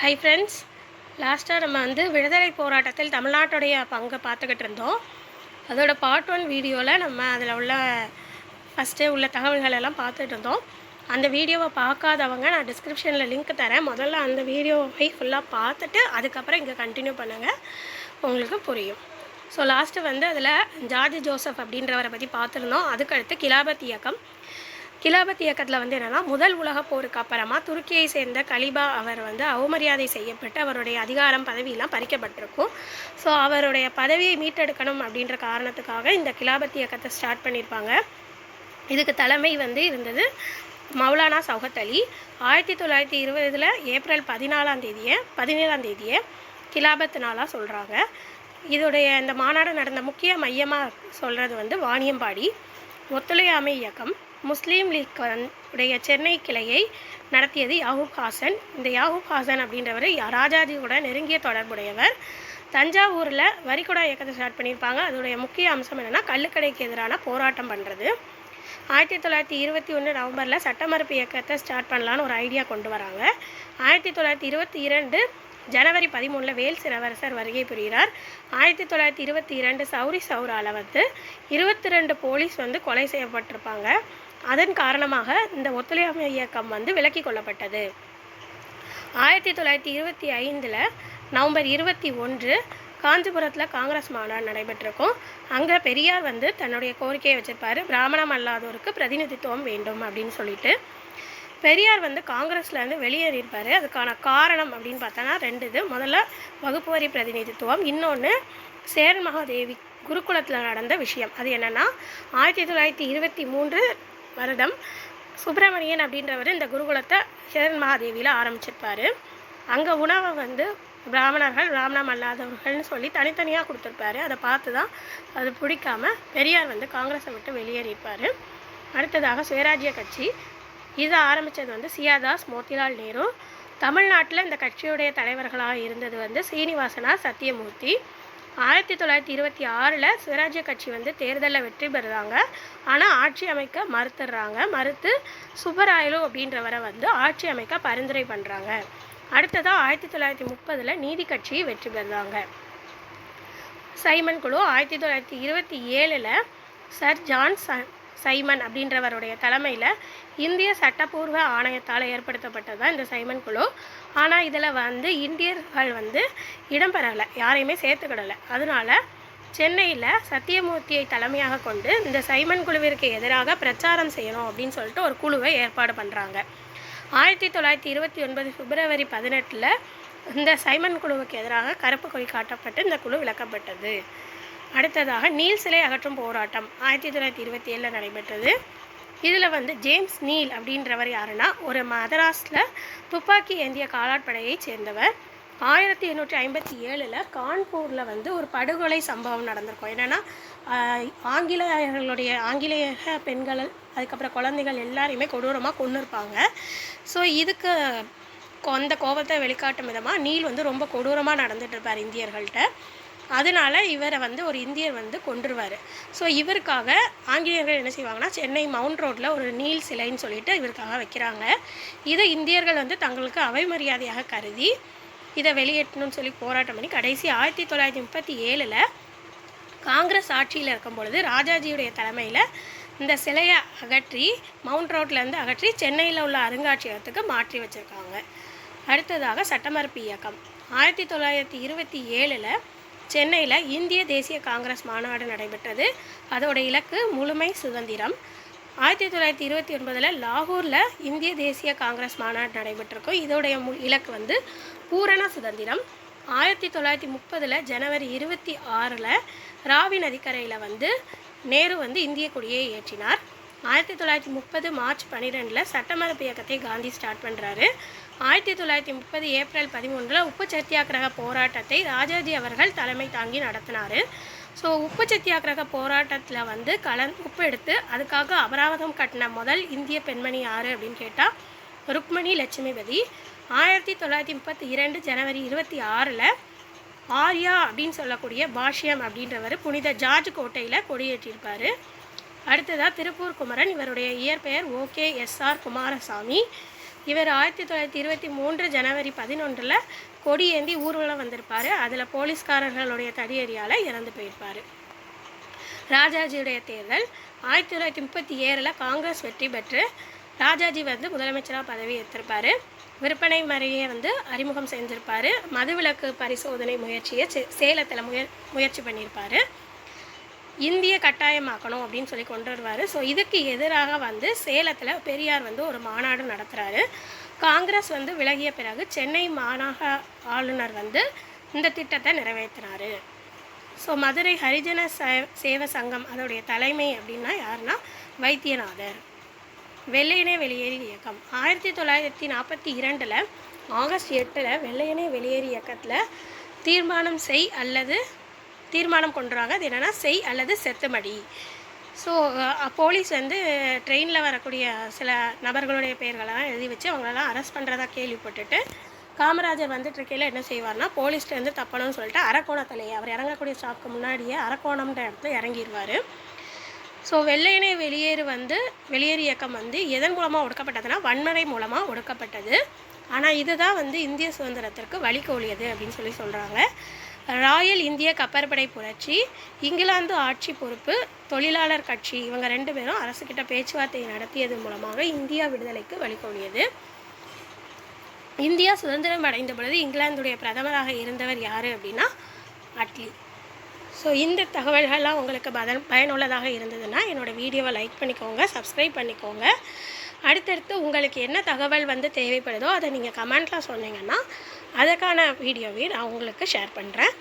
Hi friends லாஸ்ட்டாக நம்ம வந்து விடுதலை போராட்டத்தில் தமிழ்நாட்டுடைய பங்கை பார்த்துக்கிட்டு இருந்தோம். அதோட பார்ட் ஒன் வீடியோவில் நம்ம அதில் உள்ள ஃபஸ்ட்டே உள்ள தகவல்கள் எல்லாம் பார்த்துட்டு இருந்தோம். அந்த வீடியோவை பார்க்காதவங்க நான் டிஸ்கிரிப்ஷனில் லிங்க் தரேன். முதல்ல அந்த வீடியோவை ஃபுல்லாக பார்த்துட்டு அதுக்கப்புறம் இங்கே கண்டினியூ பண்ணுங்கள் உங்களுக்கு புரியும். ஸோ லாஸ்ட்டு வந்து அதில் ஜார்ஜ் ஜோசப் அப்படின்றவரை பற்றி பார்த்துருந்தோம். அதுக்கடுத்து கிலாபத் இயக்கம். கிலாபத் இயக்கத்தில் வந்து என்னென்னா முதல் உலகப் போருக்கு அப்புறமா துருக்கியை சேர்ந்த கலிபா அவர் வந்து அவமரியாதை செய்யப்பட்டு அவருடைய அதிகாரம் பதவியெல்லாம் பறிக்கப்பட்டிருக்கும். ஸோ அவருடைய பதவியை மீட்டெடுக்கணும் அப்படின்ற காரணத்துக்காக இந்த கிலாபத் இயக்கத்தை ஸ்டார்ட் பண்ணியிருப்பாங்க இதுக்கு தலைமை வந்து இருந்தது மௌலானா சௌகத் அலி. ஆயிரத்தி தொள்ளாயிரத்தி இருபதில் ஏப்ரல் பதினாலாம் தேதியை பதினேழாம் தேதியை கிலாபத் நாளாக சொல்கிறாங்க இதோடைய இந்த மாநாடு நடந்த முக்கிய மையமாக சொல்கிறது வந்து வாணியம்பாடி. ஒத்துழையாமை இயக்கம். முஸ்லீம் லீக் உடைய சென்னை கிளையை நடத்தியது யாகூப் ஹாசன். இந்த யாகூப் ஹாசன் அப்படின்றவர் ராஜாஜியோட நெருங்கிய தொடர்புடையவர். தஞ்சாவூரில் வரிகுடா இயக்கத்தை ஸ்டார்ட் பண்ணியிருப்பாங்க. அதோடைய முக்கிய அம்சம் என்னென்னா கள்ளுக்கடைக்கு எதிரான போராட்டம் பண்ணுறது ஆயிரத்தி தொள்ளாயிரத்தி இருபத்தி ஒன்று நவம்பரில் சட்டமறுப்பு இயக்கத்தை ஸ்டார்ட் பண்ணலான்னு ஒரு ஐடியா கொண்டு வராங்க. ஆயிரத்தி தொள்ளாயிரத்தி இருபத்தி இரண்டு ஜனவரி பதிமூணில் வேல் சிறவரசர் வருகை புரிகிறார். ஆயிரத்தி தொள்ளாயிரத்தி இருபத்தி இரண்டு சௌரி சௌரால வந்து இருபத்தி ரெண்டு போலீஸ் வந்து கொலை செய்யப்பட்டிருப்பாங்க. அதன் காரணமாக இந்த ஒத்துழையாமை இயக்கம் வந்து விலக்கி கொள்ளப்பட்டது. ஆயிரத்தி தொள்ளாயிரத்தி இருபத்தி ஐந்தில் நவம்பர் இருபத்தி ஒன்று காஞ்சிபுரத்தில் காங்கிரஸ் மாநாடு நடைபெற்றிருக்கும். அங்கே பெரியார் வந்து தன்னுடைய கோரிக்கையை வச்சுருப்பார். பிராமணம் அல்லாதோருக்கு பிரதிநிதித்துவம் வேண்டும் அப்படின்னு சொல்லிட்டு. பெரியார் வந்து காங்கிரஸ்லேருந்து வெளியேறியிருப்பார். அதுக்கான காரணம் அப்படின்னு பார்த்தோன்னா ரெண்டு இது. முதல்ல வகுப்பு வரி பிரதிநிதித்துவம் இன்னொன்று சேரன் மகாதேவி குருகுலத்தில் நடந்த விஷயம். அது என்னென்னா ஆயிரத்தி தொள்ளாயிரத்தி இருபத்தி மூன்று வருடம். சுப்பிரமணியன் அப்படின்றவர் இந்த குருகுலத்தை சேரன் மகாதேவியில் ஆரம்பிச்சிருப்பாரு. அங்கே உணவை வந்து பிராமணர்கள் பிராமணம் அல்லாதவர்கள்னு சொல்லி தனித்தனியாக கொடுத்துருப்பாரு. அதை பார்த்து தான் அது பிடிக்காம பெரியார் வந்து காங்கிரஸை விட்டு வெளியேறியிருப்பார். அடுத்ததாக சுயராஜ்ய கட்சி. இதை ஆரம்பித்தது வந்து சியாதாஸ் மோத்திலால் நேரு. தமிழ்நாட்டில் இந்த கட்சியுடைய தலைவர்களாக இருந்தது வந்து சீனிவாசனா சத்தியமூர்த்தி. ஆயிரத்தி தொள்ளாயிரத்தி இருபத்தி ஆறில் சுயராஜ்ய கட்சி வந்து தேர்தலில் வெற்றி பெறுறாங்க. ஆனால் ஆட்சி அமைக்க மறுத்துடுறாங்க. மறுத்து சுப்பராயலு அப்படின்றவரை வந்து ஆட்சி அமைக்க பரிந்துரை பண்ணுறாங்க அடுத்ததாக ஆயிரத்தி தொள்ளாயிரத்தி முப்பதில் நீதி கட்சி வெற்றி பெறுறாங்க. சைமன் குழு ஆயிரத்தி தொள்ளாயிரத்தி இருபத்தி ஏழில் சர் ஜான் ச சைமன் அப்படின்றவருடைய தலைமையில் இந்திய சட்டப்பூர்வ ஆணையத்தால் ஏற்படுத்தப்பட்டது தான் இந்த சைமன் குழு. ஆனால் இதில் வந்து இந்தியர்கள் வந்து இடம்பெறலை யாரையுமே சேர்த்துக்கிடலை. அதனால சென்னையில் சத்தியமூர்த்தியை தலைமையாக கொண்டு இந்த சைமன் குழுவிற்கு எதிராக பிரச்சாரம் செய்யணும் அப்படின்னு சொல்லிட்டு ஒரு குழுவை ஏற்பாடு பண்ணுறாங்க ஆயிரத்தி தொள்ளாயிரத்தி இருபத்தி ஒன்பது பிப்ரவரி பதினெட்டில் இந்த சைமன் குழுவுக்கு எதிராக கருப்பு கொடி காட்டப்பட்டு இந்த குழு விளக்கப்பட்டது. அடுத்ததாக நீல் சிலை அகற்றும் போராட்டம். ஆயிரத்தி தொள்ளாயிரத்தி இருபத்தி ஏழில் நடைபெற்றது. இதில் வந்து ஜேம்ஸ் நீல் அப்படின்றவர் யாருன்னா ஒரு மதராஸில் துப்பாக்கி ஏந்திய காலாட்படையைச் சேர்ந்தவர். ஆயிரத்தி எண்ணூற்றி ஐம்பத்தி ஏழில் கான்பூரில் வந்து ஒரு படுகொலை சம்பவம் நடந்திருக்கும். என்னென்னா ஆங்கிலேயர்களுடைய ஆங்கிலேய பெண்கள் அதுக்கப்புறம் குழந்தைகள் எல்லாரையுமே கொடூரமாக கொண்டு இருப்பாங்க ஸோ இதுக்கு அந்த கோபத்தை வெளிக்காட்டும் விதமாக நீல் வந்து ரொம்ப கொடூரமாக நடந்துட்டு இருப்பார் இந்தியர்கள்ட்ட. அதனால இவரை வந்து ஒரு இந்தியர் வந்து கொன்றுவார். ஸோ இவருக்காக ஆங்கிலேயர்கள் என்ன செய்வாங்கன்னா சென்னை மவுண்ட் ரோட்டில் ஒரு நீல் சிலைன்னு சொல்லிட்டு இவருக்காக வைக்கிறாங்க. இதை இந்தியர்கள் வந்து தங்களுக்கு அவைமரியாதையாக கருதி இதை வெளியேற்றணும்னு சொல்லி போராட்டம் பண்ணி கடைசி ஆயிரத்தி தொள்ளாயிரத்தி முப்பத்தி ஏழில் காங்கிரஸ் ஆட்சியில் இருக்கும் பொழுது ராஜாஜியுடைய தலைமையில் இந்த சிலையை அகற்றி மவுண்ட் ரோட்லேருந்து அகற்றி சென்னையில் உள்ள அருங்காட்சியகத்துக்கு மாற்றி வச்சுருக்காங்க. அடுத்ததாக சட்டமறுப்பு இயக்கம். ஆயிரத்தி தொள்ளாயிரத்தி இருபத்தி ஏழில் சென்னையில் இந்திய தேசிய காங்கிரஸ் மாநாடு நடைபெற்றது. அதோட இலக்கு முழுமை சுதந்திரம். ஆயிரத்தி தொள்ளாயிரத்தி இருபத்தி ஒன்பதில் லாகூரில் இந்திய தேசிய காங்கிரஸ் மாநாடு நடைபெற்றிருக்கும். இதோடைய மு இலக்கு வந்து பூரண சுதந்திரம். ஆயிரத்தி தொள்ளாயிரத்தி முப்பதில் ஜனவரி இருபத்தி ஆறில் ராவி நதிக்கரையில் வந்து நேரு வந்து இந்திய கொடியை ஏற்றினார். ஆயிரத்தி தொள்ளாயிரத்தி முப்பது மார்ச் பன்னிரெண்டில் சட்டமறுப்பு இயக்கத்தை காந்தி ஸ்டார்ட் பண்ணுறாரு ஆயிரத்தி தொள்ளாயிரத்தி முப்பது ஏப்ரல் பதிமூன்றில் உப்பு சத்தியாகிரக போராட்டத்தை ராஜாஜி அவர்கள் தலைமை தாங்கி நடத்தினார். ஸோ உப்பு சத்தியாகிரக போராட்டத்தில் வந்து கலந் உப்பு எடுத்து அதுக்காக அபராதம் கட்டின முதல் இந்திய பெண்மணி யார் அப்படின்னு கேட்டால் ருக்மணி லட்சுமிபதி. ஆயிரத்தி தொள்ளாயிரத்தி முப்பத்தி இரண்டு ஜனவரி இருபத்தி ஆறில் ஆர்யா அப்படின்னு சொல்லக்கூடிய பாஷ்யம் அப்படின்றவர் புனித ஜார்ஜ் கோட்டையில் கொடியேற்றியிருப்பார் அடுத்ததாக திருப்பூர் குமரன். இவருடைய இயற்பெயர் ஓகே எஸ்ஆர் குமாரசாமி. இவர் ஆயிரத்தி தொள்ளாயிரத்தி இருபத்தி மூன்று ஜனவரி பதினொன்றில் கொடியேந்தி ஊர்வலம் வந்திருப்பார். அதில் போலீஸ்காரர்களுடைய தடியடியால் இறந்து போயிருப்பார். ராஜாஜியுடைய தேர்தல் ஆயிரத்தி தொள்ளாயிரத்தி முப்பத்தி ஏழில் காங்கிரஸ் வெற்றி பெற்று ராஜாஜி வந்து முதலமைச்சராக பதவி ஏற்றிருப்பார் விற்பனை முறையை வந்து அறிமுகம் செஞ்சிருப்பார். மதுவிலக்கு பரிசோதனை முயற்சியை சே- சேலத்தில் முய முயற்சி பண்ணியிருப்பார் இந்திய கட்டாயமாக்கணும் அப்படின்னு சொல்லி கொண்டு வருவார் ஸோ இதுக்கு எதிராக வந்து சேலத்தில் பெரியார் வந்து ஒரு மாநாடு நடத்துகிறாரு காங்கிரஸ் வந்து விலகிய பிறகு சென்னை மாநகர ஆளுநர் வந்து இந்த திட்டத்தை நிறைவேற்றினார். ஸோ மதுரை ஹரிஜன சே- சேவ சங்கம் அதோடைய தலைமை அப்படின்னா யாருன்னா வைத்தியநாதர். வெள்ளையனே வெளியேறி இயக்கம். ஆயிரத்தி தொள்ளாயிரத்தி நாற்பத்தி இரண்டில் ஆகஸ்ட் எட்டில் வெள்ளையனே வெளியேறி இயக்கத்தில் தீர்மானம் செய் அல்லது தீர்மானம் கொண்டுறாங்க. அது என்னென்னா செய் அல்லது செத்துமடி. ஸோ போலீஸ் வந்து ட்ரெயினில் வரக்கூடிய சில நபர்களுடைய பெயர்களெல்லாம் எழுதி வச்சு அவங்களெல்லாம் அரெஸ்ட் பண்ணுறதா கேள்விப்பட்டுட்டு காமராஜர் வந்துட்டு இருக்கையில் என்ன செய்வார்னா போலீஸ்லேருந்து தப்பணும்னு சொல்லிட்டு அரக்கோணத்திலேயே அவர் இறங்கக்கூடிய ஸ்டாப்க்கு முன்னாடியே அரக்கோணம்ன்ற இடத்துல இறங்கிடுவார் ஸோ வெள்ளையனே வெளியேறு வந்து வெளியேறு இயக்கம் வந்து எதன் மூலமாக ஒடுக்கப்பட்டதுன்னா வன்முறை மூலமாக ஒடுக்கப்பட்டது. ஆனால் இதுதான் வந்து இந்திய சுதந்திரத்திற்கு வழிகோலியது அப்படின்னு சொல்லி சொல்கிறாங்க ராயல் இந்திய கப்பற்படை புரட்சி இங்கிலாந்து ஆட்சி பொறுப்பு தொழிலாளர் கட்சி இவங்க ரெண்டு பேரும் அரசுக்கிட்ட பேச்சுவார்த்தை நடத்தியது மூலமாக இந்தியா விடுதலைக்கு வழிகோலியது இந்தியா சுதந்திரம் அடைந்த பொழுது இங்கிலாந்துடைய பிரதமராக இருந்தவர் யார் அப்படின்னா அட்லி. ஸோ இந்த தகவல்கள்லாம் உங்களுக்கு பதன் பயனுள்ளதாக இருந்ததுன்னா என்னோடய வீடியோவை லைக் பண்ணிக்கோங்க சப்ஸ்கிரைப் பண்ணிக்கோங்க. அடுத்தடுத்து உங்களுக்கு என்ன தகவல் வந்து தேவைப்படுதோ அதை நீங்கள் கமெண்ட்டில் சொன்னீங்கன்னா அதுக்கான வீடியோவை நான் உங்களுக்கு ஷேர் பண்ணுறேன்